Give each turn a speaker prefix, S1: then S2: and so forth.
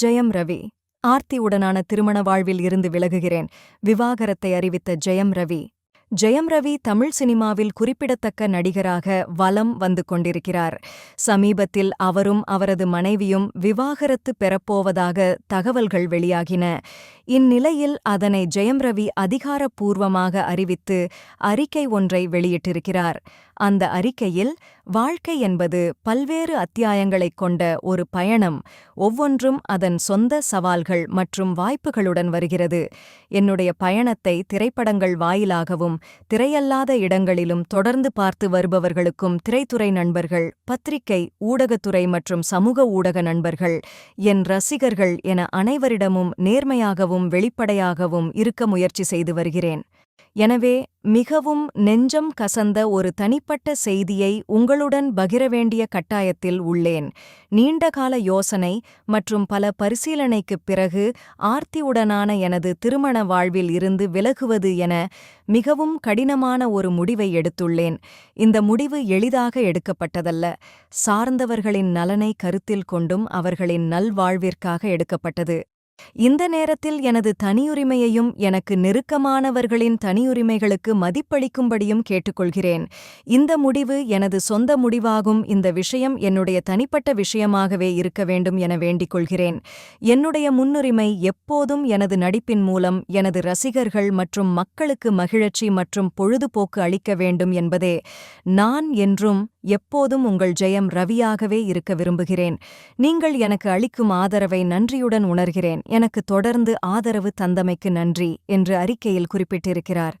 S1: ஜெயம் ரவி ஆர்த்தியுடனான திருமண வாழ்வில் இருந்து விலகுகிறேன். விவாகரத்தை அறிவித்த ஜெயம் ரவி. ஜெயம் ரவி தமிழ் சினிமாவில் குறிப்பிடத்தக்க நடிகராக வலம் வந்து கொண்டிருக்கிறார். சமீபத்தில் அவரும் அவரது மனைவியும் விவாகரத்து பெறப்போவதாக தகவல்கள் வெளியாகின. இந்நிலையில் அதனை ஜெயம் ரவி அதிகாரப்பூர்வமாக அறிவித்து அறிக்கை ஒன்றை வெளியிட்டிருக்கிறார். அந்த அறிக்கையில் வாழ்க்கை என்பது பல்வேறு அத்தியாயங்களைக் கொண்ட ஒரு பயணம் ஒவ்வொன்றும் அதன் சொந்த சவால்கள் மற்றும் வாய்ப்புகளுடன் வருகிறது. என்னுடைய பயணத்தை திரைப்படங்கள் வாயிலாகவும் திரையல்லாத இடங்களிலும் தொடர்ந்து பார்த்து வருபவர்களுக்கும் திரைத்துறை நண்பர்கள் பத்திரிகை ஊடகத்துறை மற்றும் சமூக ஊடக நண்பர்கள் என் ரசிகர்கள் என அனைவரிடமும் நேர்மையாகவும் வெளிப்படையாகவும் இருக்க முயற்சி செய்து வருகிறேன். எனவே மிகவும் நெஞ்சம் கசந்த ஒரு தனிப்பட்ட செய்தியை உங்களுடன் பகிர வேண்டிய கட்டாயத்தில் உள்ளேன். நீண்டகால யோசனை மற்றும் பல பரிசீலனைக்குப் பிறகு ஆர்த்தியுடனான எனது திருமண வாழ்வில் இருந்து விலகுவது என மிகவும் கடினமான ஒரு முடிவை எடுத்துள்ளேன். இந்த முடிவு எளிதாக எடுக்கப்பட்டதல்ல. சார்ந்தவர்களின் நலனை கருத்தில் கொண்டும் அவர்களின் நல்வாழ்விற்காக எடுக்கப்பட்டது. இந்த நேரத்தில் எனது தனியுரிமையையும் எனக்கு நெருக்கமானவர்களின் தனியுரிமைகளுக்கு மதிப்பளிக்கும்படியும் கேட்டுக்கொள்கிறேன். இந்த முடிவு எனது சொந்த முடிவாகும். இந்த விஷயம் என்னுடைய தனிப்பட்ட விஷயமாகவே இருக்க வேண்டும் என வேண்டிக் கொள்கிறேன் என்னுடைய முன்னுரிமை எப்போதும் எனது நடிப்பின் மூலம் எனது ரசிகர்கள் மற்றும் மக்களுக்கு மகிழ்ச்சி மற்றும் பொழுதுபோக்கு அளிக்க வேண்டும் என்பதே. நான் என்றும் எப்போதும் உங்கள் ஜெயம் ரவியாகவே இருக்க விரும்புகிறேன். நீங்கள் எனக்கு அளிக்கும் ஆதரவை நன்றியுடன் உணர்கிறேன். எனக்கு தொடர்ந்து ஆதரவு தந்தமைக்கு நன்றி என்று அறிக்கையில் குறிப்பிட்டிருக்கிறார்.